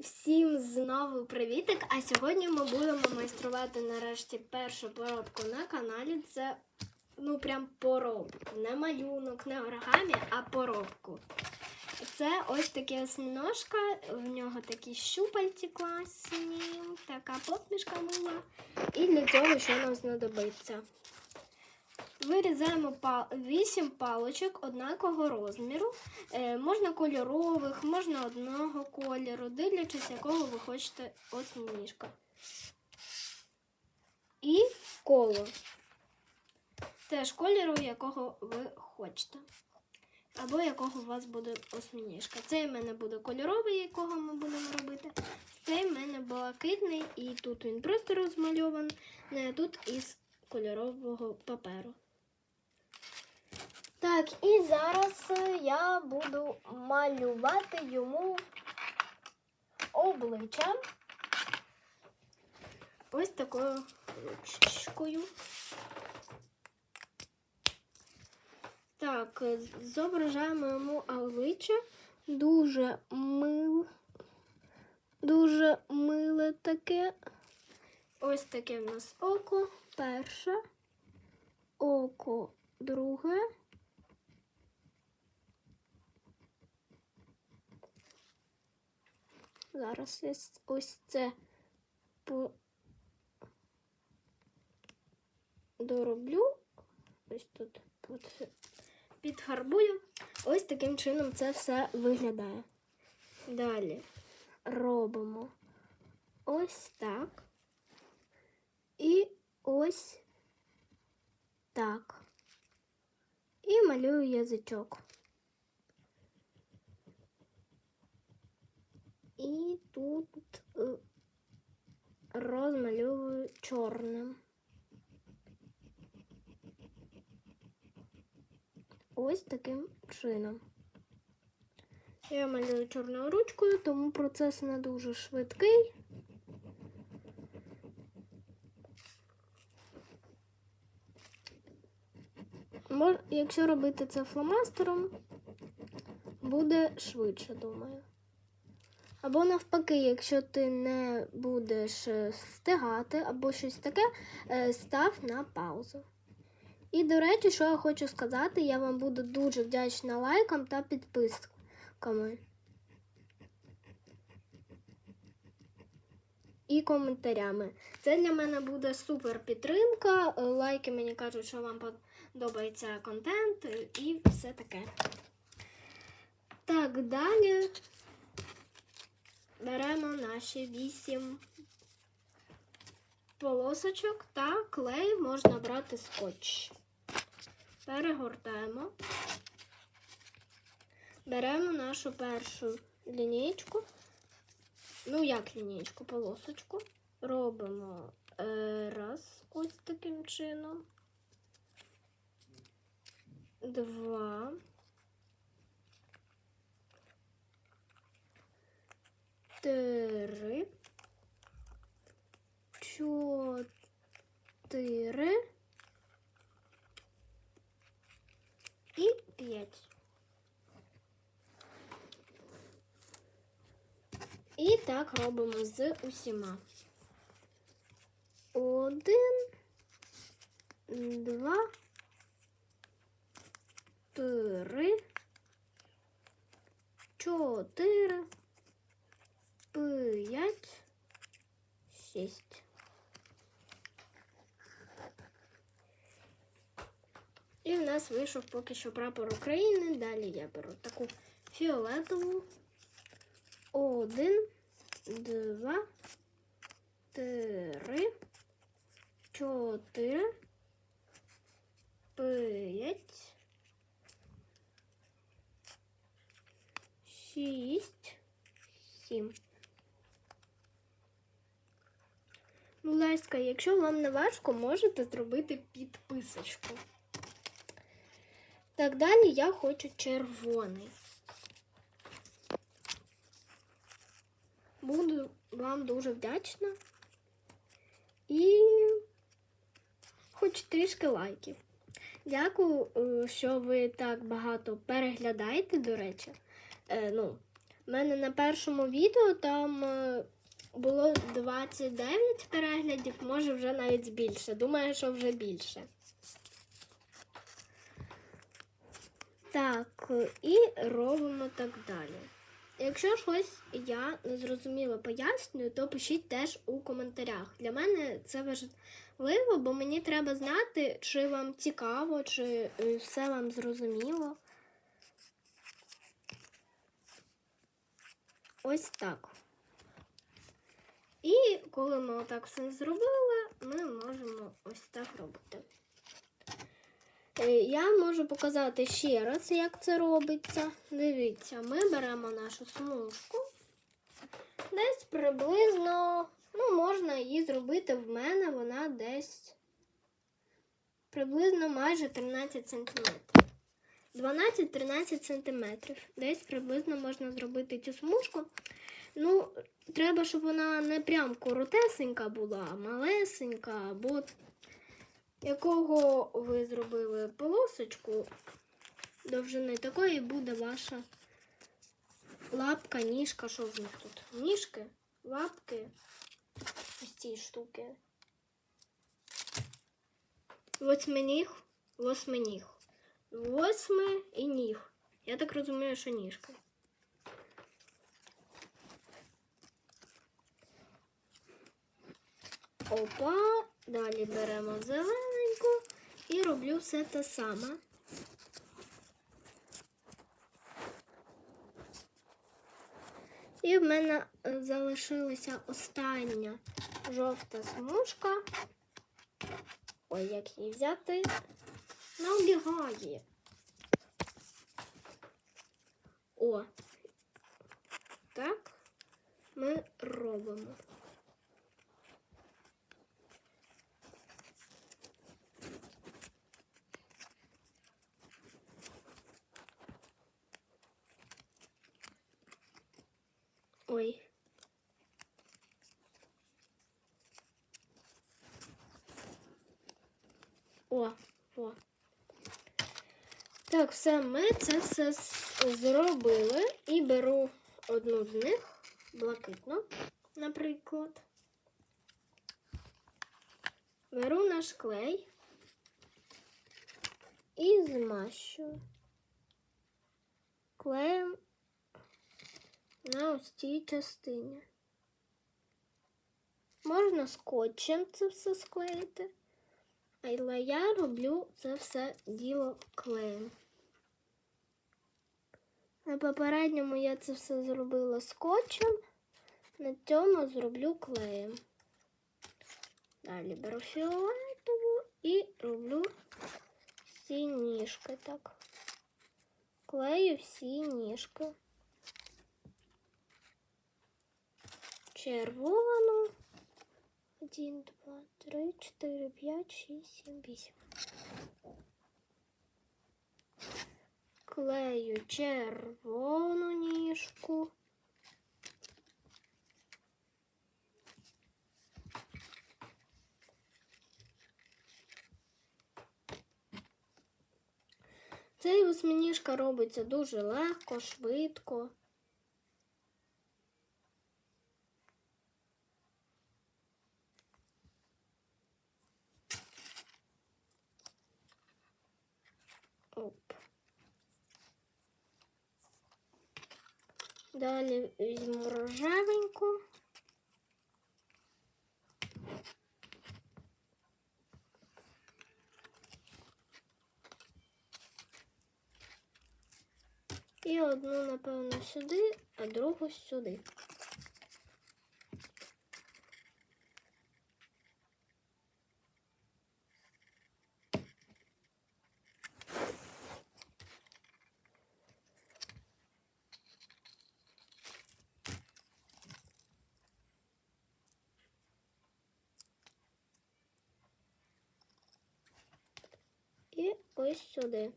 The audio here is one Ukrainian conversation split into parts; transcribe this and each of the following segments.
Всім знову привітик! А сьогодні ми будемо майструвати нарешті першу поробку на каналі. Це ну прям поробку. Не малюнок, не оригамі, а поробку. Це ось таке осьминожка, в нього такі щупальці класні, така посмішка мила. І для цього що нам знадобиться? Вирізаємо 8 палочок однакового розміру. Е, можна кольорових, можна одного кольору, дивлячись, якого ви хочете осьминіжка. І коло. Теж кольору, якого ви хочете. Або якого у вас буде осьминіжка. Цей в мене буде кольоровий, якого ми будемо робити. Цей в мене блакитний, і тут він просто розмальований, а тут із кольорового паперу. Так, і зараз е, я буду малювати йому обличчя ось такою ручкою. Так, зображаємо йому обличчя дуже мил, дуже миле таке. Ось таке в нас око перше, око друге. Зараз ось це по... дороблю. Ось тут під- підфарбую. Ось таким чином це все виглядає. Далі робимо ось так. І ось так. І малюю язичок. І тут е, розмальовую чорним. Ось таким чином. Я малюю чорною ручкою, тому процес не дуже швидкий. Якщо робити це фломастером, буде швидше, думаю. Або навпаки, якщо ти не будеш е, встигати або щось таке, е, став на паузу. І, до речі, що я хочу сказати, я вам буду дуже вдячна лайкам та підписками. І коментарями. Це для мене буде супер підтримка. Е, Лайки мені кажуть, що вам подобається контент і все таке. Так, далі беремо наші вісім полосочок та клей можна брати скотч. Перегортаємо. Беремо нашу першу лінійку. Ну, як лінійку, полосочку. Робимо е, раз ось таким чином. Два. Три. Чотири. І п'ять. І так робимо з усіма. Один, два, три, чотири, п'ять, шість. І в нас вийшов поки що прапор України. Далі я беру таку фіолетову. Один, два, три, чотири, п'ять, шість, сім. Ласка, якщо вам не важко, можете зробити підписочку. Так далі я хочу червоний. Буду вам дуже вдячна. І хоч трішки лайків. Дякую, е, що ви так багато переглядаєте, до речі. Е, ну, У мене на першому відео там е, було 29 переглядів, може вже навіть більше. Думаю, що вже більше. Так, і робимо так далі. Якщо щось я незрозуміло пояснюю, то пишіть теж у коментарях. Для мене це важливо, бо мені треба знати, чи вам цікаво, чи е, все вам зрозуміло. Ось так. І коли ми отак все зробили, ми можемо ось так робити. Е, Я можу показати ще раз, як це робиться. Дивіться, ми беремо нашу смужку. Десь приблизно, ну, можна її зробити в мене, вона десь приблизно майже 13 сантиметрів. 12-13 сантиметрів. Десь приблизно можна зробити цю смужку. Ну, треба, щоб вона не прям коротесенька була, а малесенька, або якого ви зробили полосочку довжини, такої буде ваша лапка, ніжка. Що в них тут? Ніжки, лапки, ось ці штуки. Восьминіг, восьминіг. Восьми і ніг. Я так розумію, що ніжка. Опа, далі беремо зелененьку і роблю все те саме. І в мене залишилася остання жовта смужка. Ой, як її взяти? Набігає. О, так ми робимо. Ой. О, о. Так, все, ми це все зробили. І беру одну з них, блакитну, наприклад. Беру наш клей і змащую клеєм на ось цій частині. Можна скотчем це все склеїти, але я роблю це все діло клеєм. На попередньому я це все зробила скотчем, на цьому зроблю клеєм. Далі беру фіолетову і роблю всі ніжки так. Клею всі ніжки. червону. Один, два, три, чотири, п'ять, шість, сім, вісім. Клею червону ніжку. Цей восьминіжка робиться дуже легко, швидко. Оп. Далі візьму рожевеньку. І одну, напевно, сюди, а другу сюди. ось сюди.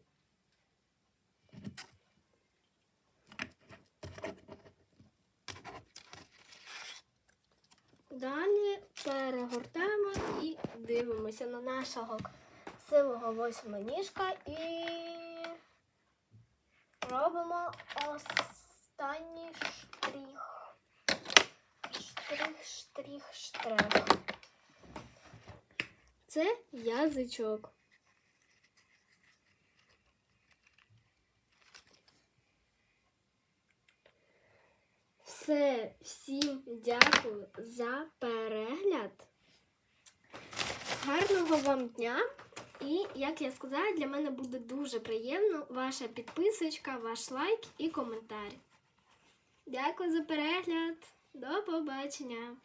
Далі перегортаємо і дивимося на нашого сивого восьминіжка і робимо останній штрих. Штрих, штрих, штрих. Це язичок. Все, всім дякую за перегляд. Гарного вам дня! І, як я сказала, для мене буде дуже приємно ваша підписочка, ваш лайк і коментар. Дякую за перегляд. До побачення!